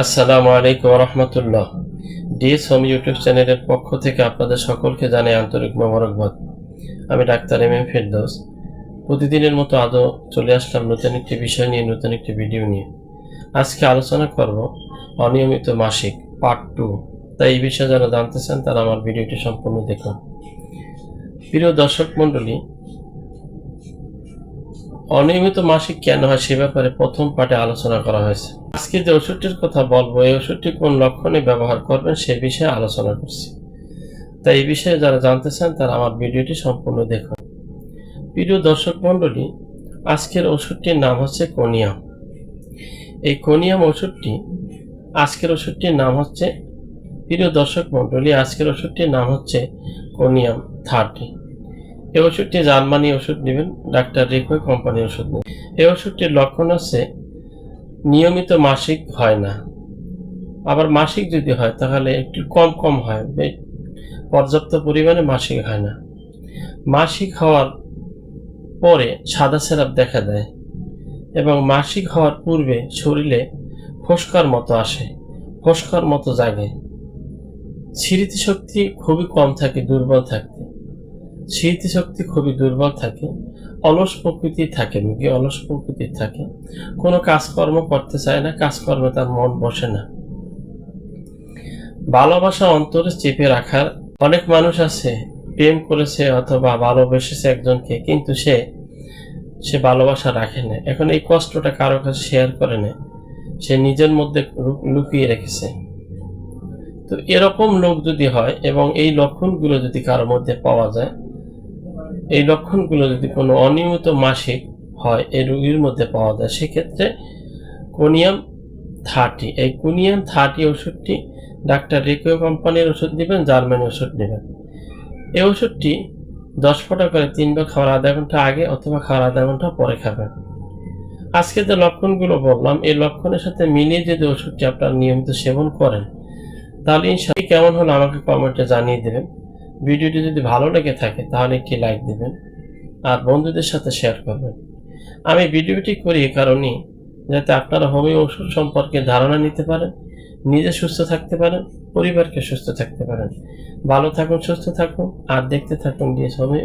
আসসালামু আলাইকুম রহমতুল্লাহ। DS home YouTube চ্যানেলের পক্ষ থেকে আপনাদের সকলকে জানাই আন্তরিক মোবারকবাদ। আমি ডাক্তার এম এম ফেরদৌস। প্রতিদিনের মতো আদৌ চলে আসলাম নতুন একটি বিষয় নিয়ে, নতুন একটি ভিডিও নিয়ে। আজকে আলোচনা করব অনিয়মিত মাসিক পার্ট টু তাই এই বিষয়ে যারা জানতে চান, তারা আমার ভিডিওটি সম্পূর্ণ দেখুন। প্রিয় দর্শক মণ্ডলী অনিয়মিত মাসিক কেন হয় সে ব্যাপারে প্রথম পাঠে আলোচনা করা হয়েছে। আজকে যে ওষুধটির কথা বলব, এই ওষুধটি কোন লক্ষণে ব্যবহার করবেন সে বিষয়ে আলোচনা করছি। তাই এই বিষয়ে যারা জানতে চান তারা আমার ভিডিওটি সম্পূর্ণ দেখুন। প্রিয় দর্শক মণ্ডলী, আজকের ওষুধটির নাম হচ্ছে কোনিয়াম। এই কোনিয়াম ওষুধটি, আজকের ওষুধটির নাম হচ্ছে, প্রিয় দর্শক মণ্ডলী, আজকের ওষুধটির নাম হচ্ছে কোনিয়াম থার্টি। এই ওষুধটি জার্মানি ওষুধ নেবেন, ডাক্তার রেকো কোম্পানির ওষুধ নেবেন। এই ওষুধটির লক্ষণ হচ্ছে নিয়মিত মাসিক হয় না। আবার মাসিক যদি হয়, তাহলে একটু কম কম হয় পর্যাপ্ত পরিমাণে মাসিক হয় না। মাসিক হওয়ার পরে সাদা সেরাপ দেখা দেয় এবং মাসিক হওয়ার পূর্বে শরীরে ফোসকার মতো আসে, ফোসকার মতো জাগে। স্মৃতিশক্তি খুবই কম থাকে, দুর্বল থাকতে স্মৃতিশক্তি খুবই দুর্বল থাকে, অলস প্রকৃতির থাকে রোগী অলস প্রকৃতির থাকে। কোনো কাজকর্ম করতে চায় না, কাজকর্মে তার মন বসে না। ভালোবাসা অন্তরে চেপে রাখার অনেক মানুষ আছে, প্রেম করেছে অথবা ভালোবেসেছে একজনকে, কিন্তু সে সে ভালোবাসা রাখে না। এখন এই কষ্টটা কারও কাছে শেয়ার করে না। সে নিজের মধ্যে লুকিয়ে রেখেছে। তো এরকম লোক যদি হয় এবং এই লক্ষণগুলো যদি কারোর মধ্যে পাওয়া যায় এই লক্ষণগুলো যদি কোনো অনিয়মিত মাসিক হয়, এই রোগীর মধ্যে পাওয়া যায়, সেক্ষেত্রে কোনিয়াম থার্টি। এই কোনিয়াম থার্টি ওষুধটি ডাক্তার রিকো কোম্পানির ওষুধ নেবেন, জার্মানি ওষুধ নেবেন। এই ওষুধটি দশ ফোঁটা করে তিনবার খাওয়ার আধা ঘণ্টা আগে অথবা খাওয়ার আধা ঘণ্টা পরে খাবেন। আজকে যে লক্ষণগুলো বললাম, এই লক্ষণের সাথে মিলিয়ে যদি ওষুধটি আপনার নিয়মিত সেবন করেন, তাহলে ইনশাল্লাহ কেমন হলো আমাকে কমেন্টে জানিয়ে দেবেন। ভিডিওটি যদি ভালো লেগে থাকে, তাহলে একটি লাইক দেবেন আর বন্ধুদের সাথে শেয়ার করবেন। আমি ভিডিওটি করি এ কারণেই যাতে আপনারা হোমিও ওষুধ সম্পর্কে ধারণা নিতে পারেন, নিজে সুস্থ থাকতে পারেন, পরিবারকে সুস্থ থাকতে পারেন। ভালো থাকুন, সুস্থ থাকুন, আর দেখতে থাকুন ডিএস হোমিও